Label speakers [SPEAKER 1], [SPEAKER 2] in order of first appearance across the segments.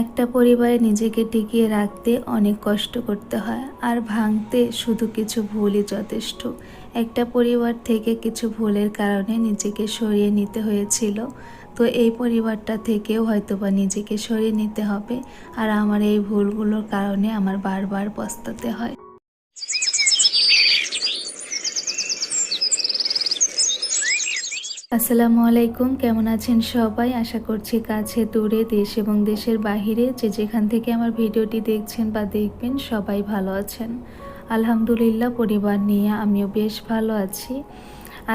[SPEAKER 1] একটা পরিবারে নিজেকে টিকিয়ে রাখতে অনেক কষ্ট করতে হয়, আর ভাঙতে শুধু কিছু ভুলই যথেষ্ট। একটা পরিবার থেকে কিছু ভুলের কারণে নিজেকে সরিয়ে নিতে হয়েছিল, তো এই পরিবারটা থেকেও হয়তোবা নিজেকে সরিয়ে নিতে হবে, আর আমার এই ভুলগুলোর কারণে আমার বারবার পস্তাতে হয়। আসসালামু আলাইকুম, কেমন আছেন সবাই? আশা করছি কাছে, দূরে, দেশ এবং দেশের বাহিরে যে যেখান থেকে আমার ভিডিওটি দেখছেন বা দেখবেন সবাই ভালো আছেন। আলহামদুলিল্লাহ, পরিবার নিয়ে আমিও বেশ ভালো আছি।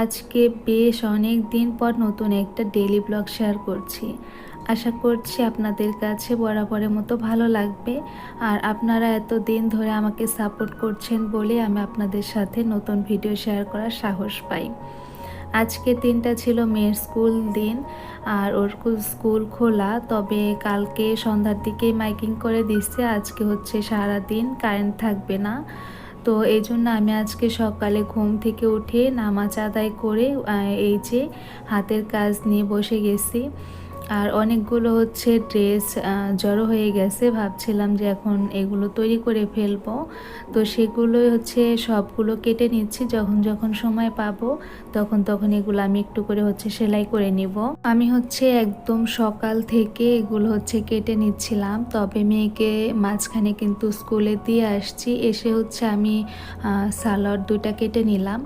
[SPEAKER 1] আজকে বেশ অনেক দিন পর নতুন একটা ডেলি ব্লগ শেয়ার করছি। আশা করছি আপনাদের কাছে বরাবরের মতো ভালো লাগবে। আর আপনারা এত দিন ধরে আমাকে সাপোর্ট করছেন বলে আমি আপনাদের সাথে নতুন ভিডিও শেয়ার করার সাহস পাই। আজকের দিনটা ছিল মেয়ের স্কুল দিন আর ওর স্কুল- খোলা, তবে কালকে সন্ধ্যার দিকে মাইকিং করে দিচ্ছে, আজকে হচ্ছে সারা দিন কারেন্ট থাকবে না। তো এই জন্য আমি আজকে সকালে ঘুম থেকে উঠে নামাজ আদায় করে এই যে হাতের কাজ নিয়ে বসে গেছি। আর অনেকগুলো হচ্ছে ড্রেস জড়ো হয়ে গেছে। ভাবছিলাম যে এখন এগুলো তৈরি করে ফেলব। তো সেগুলোই হচ্ছে সবগুলো কেটে নিচ্ছি। যখন যখন সময় পাবো, তখন তখন এগুলো আমি একটু করে হচ্ছে সেলাই করে নিব। আমি হচ্ছে একদম সকাল থেকে এগুলো হচ্ছে কেটে নিচ্ছিলাম। তবে মেয়েকে মাঝখানে কিন্তু স্কুলে দিয়ে আসছি। এসে হচ্ছে আমি সালোয়ার দুইটা কেটে নিলাম।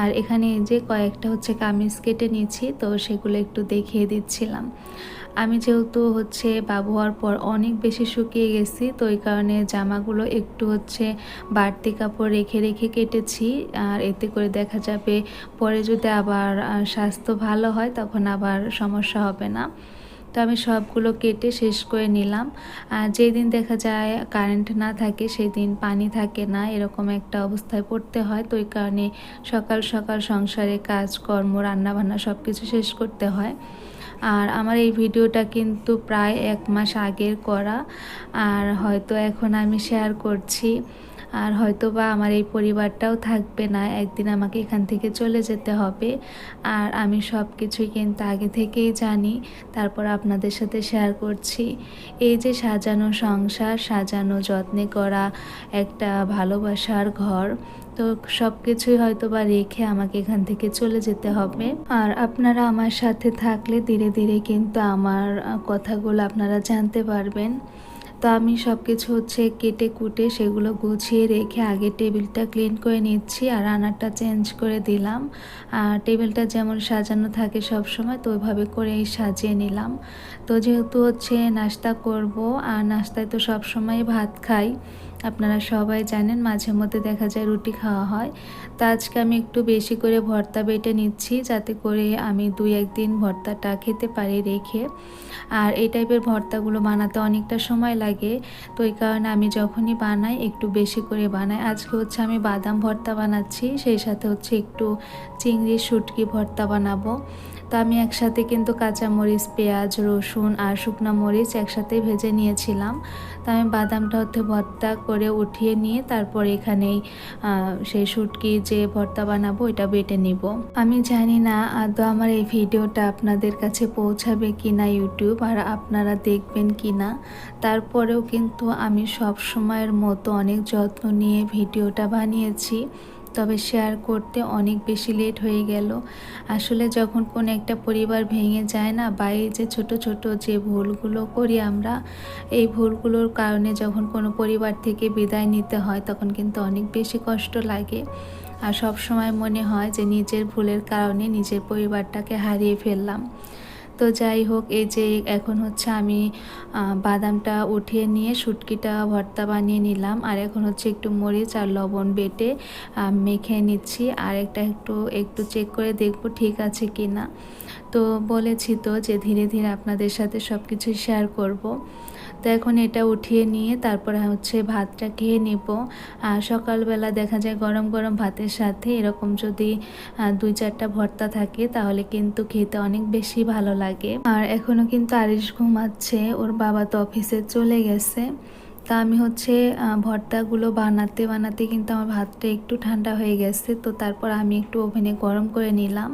[SPEAKER 1] আর এখানে যে কয়েকটা হচ্ছে কামিজ কেটে নিয়েছি, তো সেগুলো একটু দেখিয়ে দিচ্ছিলাম। আমি যেহেতু হচ্ছে বাবু হওয়ার পর অনেক বেশি শুকিয়ে গেছি, তো এই কারণে জামাগুলো একটু হচ্ছে বাড়তি কাপড় রেখে রেখে কেটেছি। আর এতে করে দেখা যাবে পরে যদি আবার স্বাস্থ্য ভালো হয় তখন আবার সমস্যা হবে না। তো আমি সবগুলো কেটে শেষ করে নিলাম। আর দিন দেখা যায় কারেন্ট না থাকে সেই দিন পানি থাকে না, এরকম একটা অবস্থায় পড়তে হয়। তো ওই কারণে সকাল সকাল সংসারে কাজকর্ম রান্নাবান্না সব কিছু শেষ করতে হয়। আর আমার এই ভিডিওটা কিন্তু প্রায় এক মাস আগের করা। আর হয়তো এখন আমি শেয়ার করছি। আর হয়তো বা আমার এই পরিবারটাও থাকবে না, একদিন আমাকে এখান থেকে চলে যেতে হবে। আর আমি সব কিছুই কিন্তু আগে থেকেই জানি, তারপর আপনাদের সাথে শেয়ার করছি। এই যে সাজানো সংসার, সাজানো যত্নে করা একটা ভালোবাসার ঘর, তো সব কিছুই হয়তো বা রেখে আমাকে এখান থেকে চলে যেতে হবে। আর আপনারা আমার সাথে থাকলে ধীরে ধীরে কিন্তু আমার কথাগুলো আপনারা জানতে পারবেন। তো আমি সব কিছু হচ্ছে কেটে কুটে সেগুলো গুছিয়ে রেখে আগে টেবিলটা ক্লিন করে নিচ্ছি আর রান্নাটা চেঞ্জ করে দিলাম। আর টেবিলটা যেমন সাজানো থাকে সব সময় তো ওইভাবে করেই সাজিয়ে নিলাম। তো যেহেতু হচ্ছে নাস্তা করব, আর নাস্তায় তো সব সময় ভাত খাই, আপনারা সবাই জানেন মাঝে মধ্যে দেখা যায় রুটি খাওয়া হয়। তো আজকে আমি একটু বেশি করে ভর্তা বেটে নিচ্ছি, যাতে করে আমি দুই একদিন ভর্তাটা খেতে পারি রেখে। আর এই টাইপের ভর্তাগুলো বানাতে অনেকটা সময় লাগে। তো এই কারণে আমি যখনই বানাই, একটু বেশি করে বানাই। আজকে হচ্ছে আমি বাদাম ভর্তা বানাচ্ছি, সেই সাথে হচ্ছে একটু চিংড়ির শুটকি ভর্তা বানাবো। তো আমি একসাথে কিন্তু কাঁচামরিচ, পেঁয়াজ, রসুন আর শুকনো মরিচ একসাথে ভেজে নিয়েছিলাম। তো আমি বাদামটা হচ্ছে ভর্তা করে উঠিয়ে নিয়ে তারপর এখানেই সেই শুটকি যে ভর্তা বানাবো এটা বেটে নিব। আমি জানি না আদৌ আমার এই ভিডিওটা আপনাদের কাছে পৌঁছাবে কি না ইউটিউব আর আপনারা দেখবেন কি না তারপরেও কিন্তু আমি সব সময়ের মতো অনেক যত্ন নিয়ে ভিডিওটা বানিয়েছি। তবে শেয়ার করতে অনেক বেশি লেট হয়ে গেল। আসলে যখন কোনো একটা পরিবার ভেঙে যায় না, বা এই যে ছোট ছোট যে ভুলগুলো করি আমরা, এই ভুলগুলোর কারণে যখন কোনো পরিবার থেকে বিদায় নিতে হয়, তখন কিন্তু অনেক বেশি কষ্ট লাগে। আর সব সময় মনে হয় যে নিজের ভুলের কারণে নিজের পরিবারটাকে হারিয়ে ফেললাম। তো যাই হোক, এই যে এখন হচ্ছে আমি বাদামটা উঠিয়ে নিয়ে শুটকিটা, ভর্তা বানিয়ে নিলাম। আর এখন হচ্ছে একটু মরিচ আর লবণ বেটে মেখে নিচ্ছি। আর একটা একটু একটু চেক করে দেখব ঠিক আছে কি না তো বলেছি তো যে ধীরে ধীরে আপনাদের সাথে সব কিছু শেয়ার করব। তো এখন এটা উঠিয়ে নিয়ে তারপরে হচ্ছে ভাতটা খেয়ে নেব। আর সকালবেলা দেখা যায় গরম গরম ভাতের সাথে এরকম যদি দুই চারটা ভর্তা থাকে তাহলে কিন্তু খেতে অনেক বেশি ভালো লাগে। আর এখনও কিন্তু আরিশ ঘুমাচ্ছে, ওর বাবা তো অফিসে চলে গেছে। তা আমি হচ্ছে ভর্তাগুলো বানাতে বানাতে কিন্তু আমার ভাতটা একটু ঠান্ডা হয়ে গেছে। তো তারপর আমি একটু ওভেনে গরম করে নিলাম।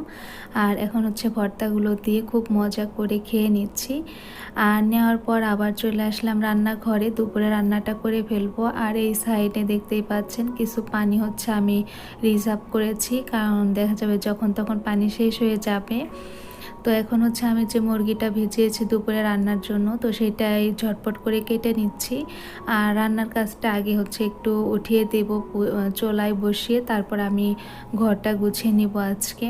[SPEAKER 1] আর এখন হচ্ছে ভর্তাগুলো দিয়ে খুব মজা করে খেয়ে নিচ্ছি। আর নেওয়ার পর আবার চলে আসলাম রান্নাঘরে। দুপুরে রান্নাটা করে ফেলব। আর এই সাইডে দেখতেই পাচ্ছেন, কিছু পানি হচ্ছে আমি রিজার্ভ করেছি। কারণ দেখা যাবে যখন তখন পানি শেষ হয়ে যাবে। তো এখন হচ্ছে আমি যে মুরগিটা ভিজিয়েছি দুপুরে রান্নার জন্য, তো সেটাই ঝটপট করে কেটে নিচ্ছি। আর রান্নার কাজটা আগে হচ্ছে একটু উঠিয়ে দেব চোলায় বসিয়ে, তারপর আমি ঘরটা গুছিয়ে নিব আজকে।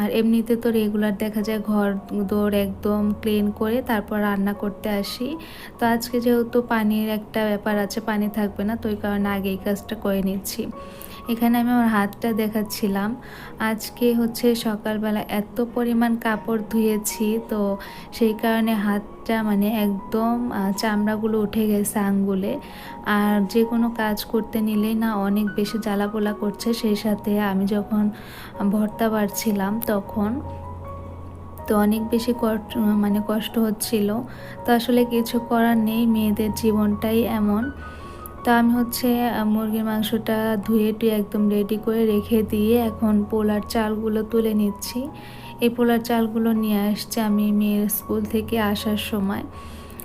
[SPEAKER 1] আর এমনিতে তো রেগুলার দেখা যায় ঘর দৌড় একদম ক্লিন করে তারপর রান্না করতে আসি। তো আজকে যেহেতু পানির একটা ব্যাপার আছে, পানি থাকবে না, তো ওই কারণে আগে এই কাজটা করে নিচ্ছি। এখানে আমি আমার হাতটা দেখাচ্ছিলাম। আজকে হচ্ছে সকালবেলা এত পরিমাণ কাপড় ধুয়েছি, তো সেই কারণে হাতটা মানে একদম চামড়াগুলো উঠে গেছে আঙ্গুলে। আর যে কোনো কাজ করতে নিলেই না অনেক বেশি জ্বালাপোলা করছে, সেই সাথে আমি যখন ভর্তা বাড়ছিলাম তখন, তো অনেক বেশি কষ্ট মানে কষ্ট হচ্ছিল। তো আসলে কিছু করার নেই, মেয়েদের জীবনটাই এমন। তো আমি হচ্ছে মুরগির মাংসটা ধুয়ে টুয়ে একদম রেডি করে রেখে দিয়ে এখন পোলার চালগুলো তুলে নিচ্ছি। এই পোলার চালগুলো নিয়ে আসছে আমি মেয়ের স্কুল থেকে আসার সময়।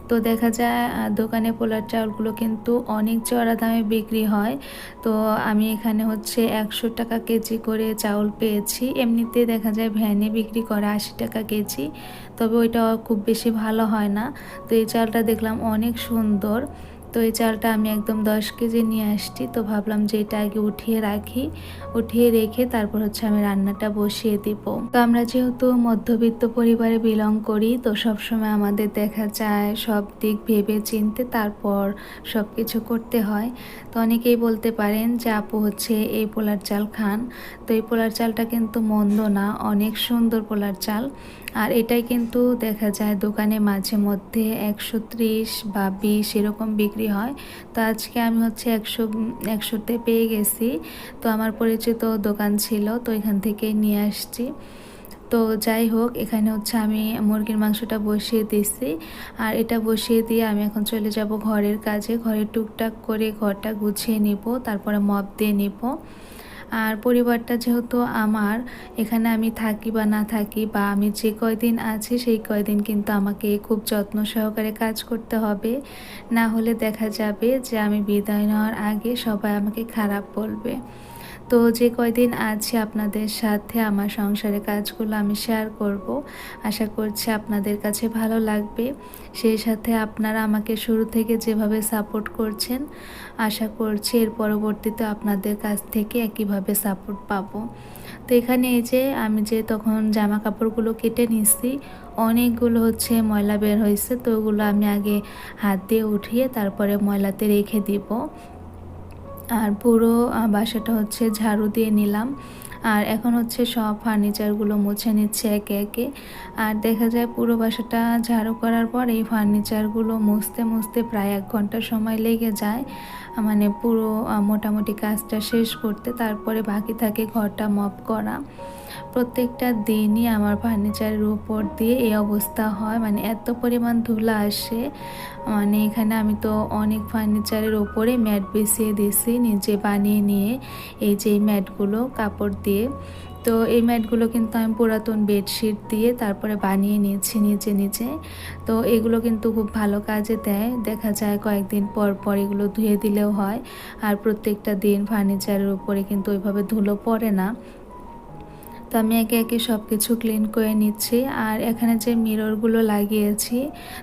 [SPEAKER 1] তো দেখা যায় দোকানে পোলার চাউলগুলো কিন্তু অনেক চড়া দামে বিক্রি হয়। তো আমি এখানে হচ্ছে একশো টাকা কেজি করে চাউল পেয়েছি। এমনিতে দেখা যায় ভ্যানে বিক্রি করে আশি টাকা কেজি, তবে ওইটা খুব বেশি ভালো হয় না। তো এই চালটা দেখলাম অনেক সুন্দর। তো এই চালটা আমি একদম দশ কেজি নিয়ে আসছি। তো ভাবলাম যে এটা আগে উঠিয়ে রাখি। উঠিয়ে রেখে তারপর হচ্ছে আমি রান্নাটা বসিয়ে দিব। তো আমরা যেহেতু মধ্যবিত্ত পরিবারে বিলং করি, তো সবসময় আমাদের দেখা যায় সব দিক ভেবে চিনতে তারপর সব কিছু করতে হয়। তো অনেকেই বলতে পারেন যে, আপু হচ্ছে এই পোলার চাল খান। তো এই পোলার চালটা কিন্তু মন্দ না, অনেক সুন্দর পোলার চাল। আর এটাই কিন্তু দেখা যায় দোকানে মাঝে মধ্যে একশো ত্রিশ বা বিশ এরকম বিক্রি হয়। তো আজকে আমি হচ্ছে একশো, একশোতে পেয়ে গেছি। তো আমার পরিচিত দোকান ছিল, তো এখান থেকেই নিয়ে আসছি। তো যাই হোক, এখানে হচ্ছে আমি মুরগির মাংসটা বসিয়ে দিছি। আর এটা বসিয়ে দিয়ে আমি এখন চলে যাব ঘরের কাজে। ঘরে টুকটাক করে ঘরটা গুছিয়ে নিব, তারপরে মপ দিয়ে নিব। আর পরিবারটা যেহেতু আমার, এখানে আমি থাকি বা না থাকি বা আমি যে কয়দিন আছি সেই কয়দিন কিন্তু আমাকে খুব যত্ন সহকারে কাজ করতে হবে। না হলে দেখা যাবে যে আমি বিদায় নেওয়ার আগে সবাই আমাকে খারাপ বলবে। তো যে কয়দিন আছি আপনাদের সাথে, আমার সংসারের কাজগুলো আমি শেয়ার করব। আশা করছি আপনাদের কাছে ভালো লাগবে। সেই সাথে আপনারা আমাকে শুরু থেকে যেভাবে সাপোর্ট করছেন, আশা করছি এর পরবর্তীতে আপনাদের কাছ থেকে একইভাবে সাপোর্ট পাবো। তো এখানে এই যে আমি যে তখন জামা কাপড়গুলো কেটে নিচ্ছি অনেকগুলো হচ্ছে ময়লা বের হয়েছে, তো ওগুলো আমি আগে হাত দিয়ে উঠিয়ে তারপরে ময়লাতে রেখে দিব। আর পুরো বাসাটা হচ্ছে ঝাড়ু দিয়ে নিলাম। আর এখন হচ্ছে সব ফার্নিচারগুলো মুছে নিচ্ছে একে একে। আর দেখা যায় পুরো বাসাটা ঝাড়ু করার পর এই ফার্নিচারগুলো মুছতে মুছতে প্রায় এক ঘণ্টা সময় লেগে যায়। মানে পুরো মোটামুটি কাজটা শেষ করতে তারপরে বাকি থাকে ঘরটা মপ করা। প্রত্যেকটা দিনই আমার ফার্নিচারের উপর দিয়ে এই অবস্থা হয়। মানে এত পরিমাণ ধুলা আসে। মানে এখানে আমি তো অনেক ফার্নিচারের ওপরে ম্যাট বিছিয়ে দিয়েছি নিজে বানিয়ে নিয়ে। এই যে ম্যাটগুলো, কাপড় দিয়ে। তো এই ম্যাটগুলো কিন্তু আমি পুরাতন বেডশিট দিয়ে তারপরে বানিয়ে নিয়েছি নিচে নিচে তো এগুলো কিন্তু খুব ভালো কাজে দেয়। দেখা যায় কয়েকদিন পর পর এগুলো ধুয়ে দিলেও হয়। আর প্রত্যেকটা দিন ফার্নিচারের উপরে কিন্তু ওইভাবে ধুলো পড়ে না। তো আমি একে একে সব কিছু ক্লিন করে নিচ্ছি। আর এখানে যে মিররগুলো লাগিয়েছি,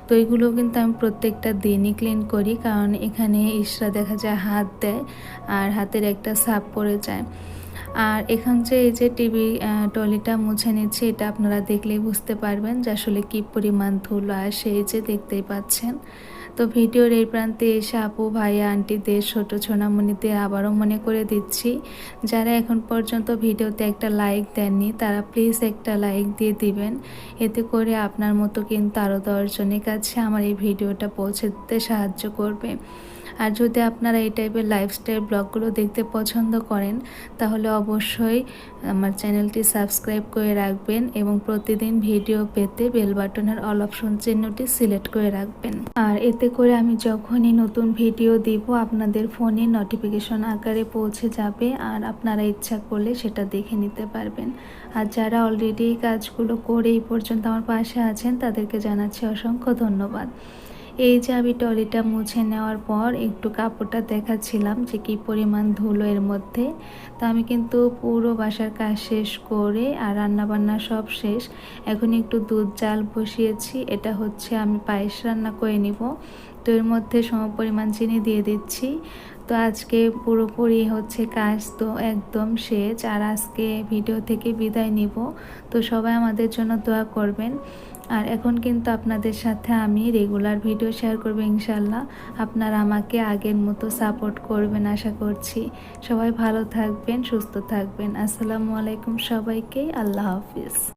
[SPEAKER 1] তো এইগুলো কিন্তু আমি প্রত্যেকটা দিনই ক্লিন করি। কারণ এখানে ইসরা দেখা যায় হাত দেয়, আর হাতের একটা সাপ পড়ে যায়। আর এখান যে এই যে টিভি টলিটা মুছে নিচ্ছি, এটা আপনারা দেখলেই বুঝতে পারবেন যে আসলে কী পরিমাণ ধুলো আসে, এই যে দেখতেই পাচ্ছেন। তো ভিডিওর এই প্রান্তে এসে আপু ভাইয়া আন্টিদের ছোটো ছোনামণিদের আবারও মনে করে দিচ্ছি, যারা এখন পর্যন্ত ভিডিওতে একটা লাইক দেননি, তারা প্লিজ একটা লাইক দিয়ে দিবেন। এতে করে আপনার মতো কিন্তু আরও দশজনের কাছে আমার এই ভিডিওটা পৌঁছে দিতে সাহায্য করবে। আর যদি আপনারা এই টাইপের লাইফস্টাইল ব্লগগুলো দেখতে পছন্দ করেন, তাহলে অবশ্যই আমার চ্যানেলটি সাবস্ক্রাইব করে রাখবেন এবং প্রতিদিন ভিডিও পেতে বেল বাটনের অল অপশন চিহ্নটি সিলেক্ট করে রাখবেন। আর এতে করে আমি যখনই নতুন ভিডিও দিব, আপনাদের ফোনে নোটিফিকেশন আকারে পৌঁছে যাবে আর আপনারা ইচ্ছা করলে সেটা দেখে নিতে পারবেন। আর যারা অলরেডি এই কাজগুলো করে এই পর্যন্ত আমার পাশে আছেন, তাদেরকে জানাচ্ছি অসংখ্য ধন্যবাদ। এই যে আমি টলিটা মুছে নেওয়ার পর একটু কাপড়টা দেখাচ্ছিলাম যে কি পরিমাণ ধুলো এর মধ্যে। তো আমি কিন্তু পুরো বাসার কাজ শেষ করে আর রান্নাবান্না সব শেষ। এখন একটু দুধ জাল বসিয়েছি। এটা হচ্ছে আমি পায়েস রান্না করে নিব। তো এর মধ্যে সম পরিমাণ চিনি দিয়ে দিচ্ছি। তো আজকে পুরোপুরি হচ্ছে কাজ তো একদম শেষ। আর আজকে ভিডিও থেকে বিদায় নিব। তো সবাই আমাদের জন্য দোয়া করবেন। আর এখন কিন্তু আপনাদের সাথে আমি রেগুলার ভিডিও শেয়ার করব ইনশাল্লাহ আপনারা আমাকে আগের মতো সাপোর্ট করবেন আশা করছি। সবাই ভালো থাকবেন, সুস্থ থাকবেন। আসসালামু আলাইকুম সবাইকে, আল্লাহ হাফিজ।